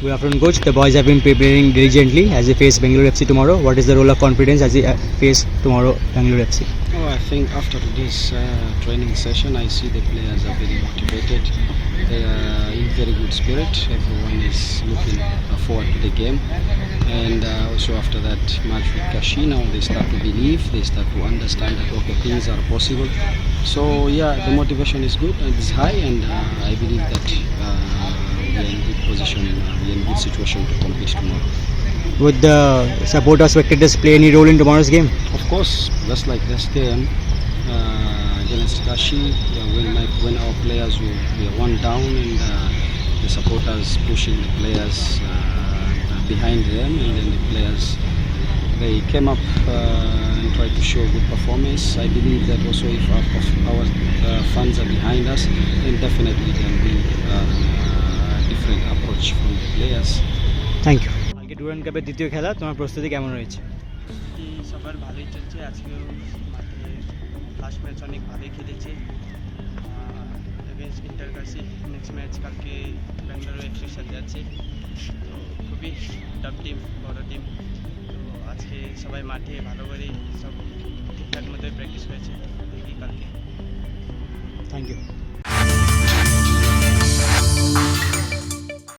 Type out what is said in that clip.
Good afternoon, coach. The boys have been preparing diligently as they face Bangalore FC tomorrow. What is the role of confidence as they uh, face tomorrow Bangalore FC? Oh, I think after this uh, training session, I see the players are very motivated. They are in very good spirit. Everyone is looking forward to the game. And uh, also after that match with Kashi, now they start to believe, they start to understand that okay, things are possible. So yeah, the motivation is good and it's high, and uh, I believe that uh, in good position, uh, in good situation to compete tomorrow. Would the supporters, spectators play any role in tomorrow's game? Of course, just like this game uh, against Kashi, uh, when, my, when our players were, were one down and uh, the supporters pushing the players uh, behind them, and then the players they came up uh, and tried to show good performance. I believe that also if our, our uh, fans are behind us, then definitely will be thank you কালকে Durand কাপের দ্বিতীয় খেলা তোমার প্রস্তুতি কেমন রয়েছে? সবার ভালোই চলছে আজকেও মাঠে লাস্ট ম্যাচ অনেক ভালোই খেলেছে। Against Inter Kashi next match কালকে ব্যাঙ্গালোর এফসির সাথে আছে। তো খুবই টাফ টিম বড় টিম তো আজকে সবাই মাঠে ভালো করে সব ঠিকঠাক মতো প্র্যাকটিস করেছে। দেখি কালকে। Thank you